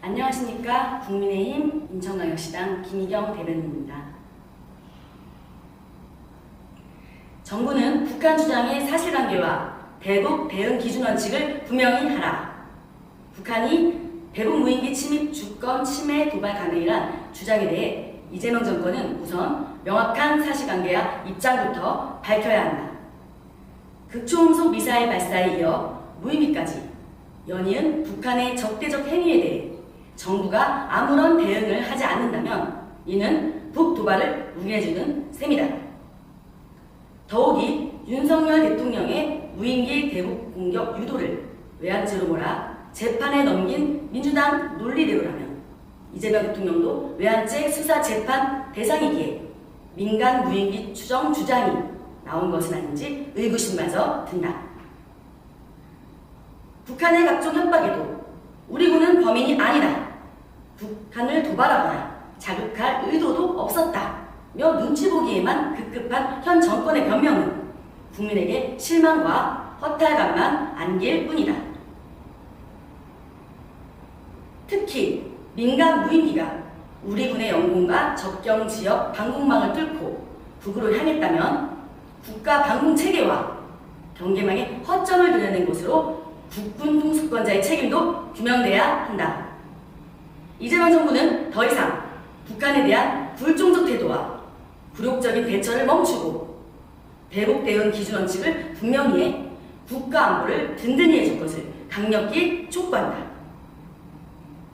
안녕하십니까. 국민의힘 인천광역시당 김희경 대변인입니다. 정부는 북한 주장의 사실관계와 대북 대응 기준 원칙을 분명히 하라. 북한이 대북 무인기 침입 주권 침해 도발 가능이란 주장에 대해 이재명 정권은 우선 명확한 사실관계와 입장부터 밝혀야 한다. 극초음속 미사일 발사에 이어 무인기까지 연이은 북한의 적대적 행위에 대해 정부가 아무런 대응을 하지 않는다면 이는 북도발을 우려해주는 셈이다. 더욱이 윤석열 대통령의 무인기 대북 공격 유도를 외환죄로 몰아 재판에 넘긴 민주당 논리대로라면 이재명 대통령도 외환죄 수사 재판 대상이기에 민간 무인기 추정 주장이 나온 것은 아닌지 의구심마저 든다. 북한의 각종 협박에도 우리 군은 범인이 아니다. 북한을 도발하거나 자극할 의도도 없었다며 눈치 보기에만 급급한 현 정권의 변명은 국민에게 실망과 허탈감만 안길 뿐이다. 특히 민간 무인기가 우리 군의 영공과 접경 지역 방공망을 뚫고 북으로 향했다면 국가 방공 체계와 경계망의 허점을 드러낸 것으로 국군 통수권자의 책임도 규명돼야 한다. 이재명 정부는 더 이상 북한에 대한 불종적 태도와 굴욕적인 대처를 멈추고 대북 대응 기준 원칙을 분명히 해 국가 안보를 든든히 해줄 것을 강력히 촉구한다.